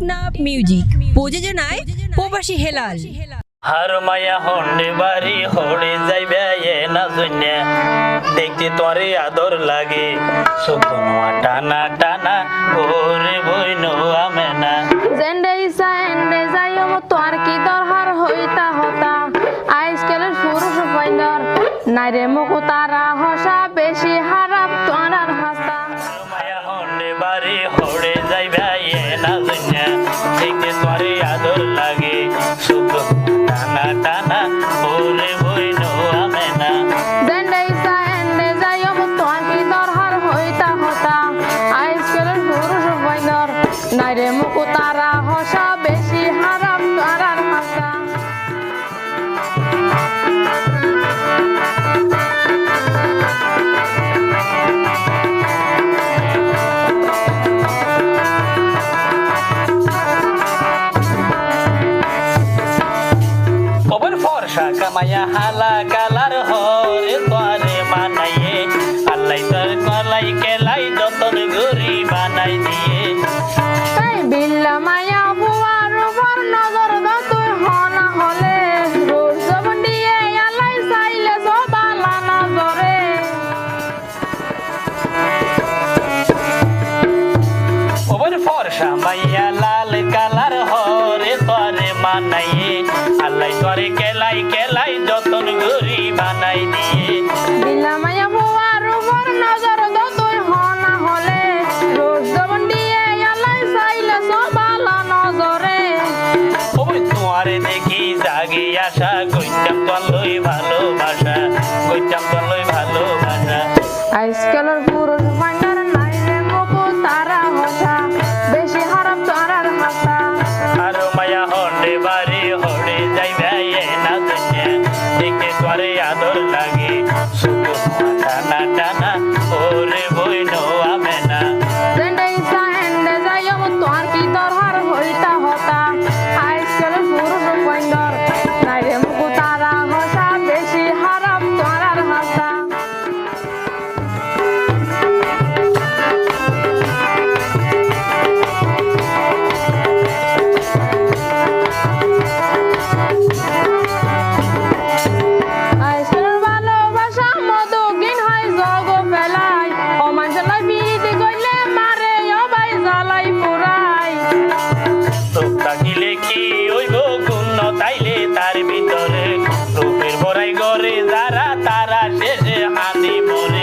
Teknaf music প্রযোজনায় প্রবাসী হেলাল। হার মায়া হন্ডে বাড়ি হড়ে যাইবে এ না জন্যে। দেখতে তোরে আদর লাগে। সুকুনুয়া টানা টানা ওরে বইন আমে না জেন্ডে ইসা এন্ডে যাইম তোর কি দরহার হইতা হতা। আজকালের পুরুষ পাইন্দর নাইরে মুকু হড়ে যাইবে এ না জন্যে দেখতে তোরে আদর লাগে। সুকুনুয়া টানা টানা, ওরে আমে না পুরুষ পাইন্দর নাইরে মুকু তারা হসা বেশি হারাপ তোর আর হাসা কামায়া হালা কালার হরে তোরে মানাইয়ে আল্লাই তোর কলাই কেলাই যতন গরি বানাই দিয়ে। বিল্লা মায়া বুয়ার উপর নজর দাও তুই হনা হলে। রোজ জবন দিয়ে চাইলে সবালা নজরে। খবর ফর্সা মাইয়া তোরে মানাইয়ে আল্লাই তোরে কেলাই কেলাই যতন ঘুরি বানাই দিয়ে। বিল্লা মায়া বুয়ার উপর নজর দাও তুই হনা হলে। রোজ জবন দিয়ে আলাই চাইলে সবালা নজরে। ওই তোমারে দেখি জাগি আশা কইতাম তলই ভালোবাসা। morning.